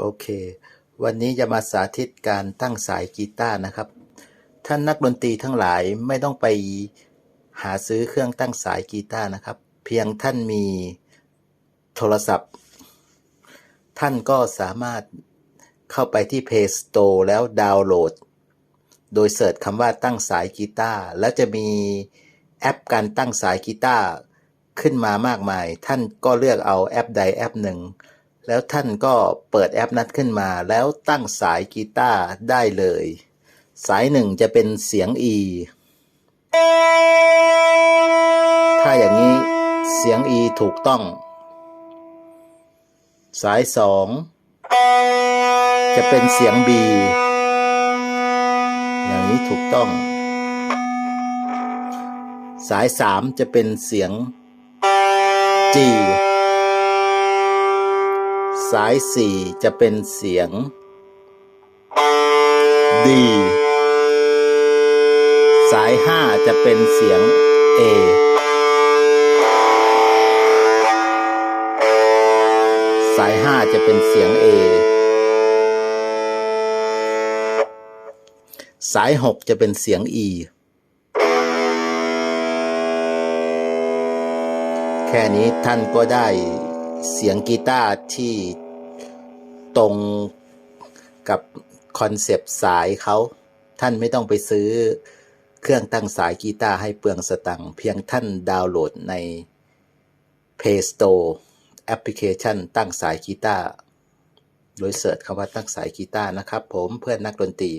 โอเค วันนี้จะมาสาธิตการตั้งสายกีตาร์นะครับ ท่านนักดนตรีทั้งหลายไม่ต้องไปหาซื้อเครื่องตั้งสายกีตาร์นะครับ เพียงท่านมีโทรศัพท์ ท่านก็สามารถเข้าไปที่ Play Store แล้วดาวน์โหลด โดยเสิร์ชคำว่าตั้งสายกีตาร์แล้วจะมีแอปการตั้งสายกีตาร์ขึ้นมามากมาย ท่านก็เลือกเอาแอปใดแอปหนึ่ง แล้วท่านก็เปิดแอปนั้นขึ้นมา แล้วตั้งสายกีตาร์ได้เลย สายหนึ่งจะเป็นเสียง E ถ้าอย่างนี้เสียง E ถูกต้อง สายสองจะเป็นเสียง B อย่างนี้ถูกต้อง สายสามจะเป็นเสียง G สายสี่จะเป็นเสียง D สายห้าจะเป็นเสียง A สายห้าจะเป็นเสียง A สายหกจะเป็นเสียง E แค่นี้ท่านก็ได้ เสียงกีตาร์ที่ตรงกับคอนเซปต์สายเขาท่านไม่ต้องไปซื้อเครื่องตั้งสายกีตาร์ให้เปลืองสตังค์เพียงท่านดาวน์โหลดใน Play Store แอปพลิเคชันตั้งสายกีตาร์โดยเสิร์ชคำว่าตั้งสายกีตาร์นะครับผมเพื่อนนักดนตรี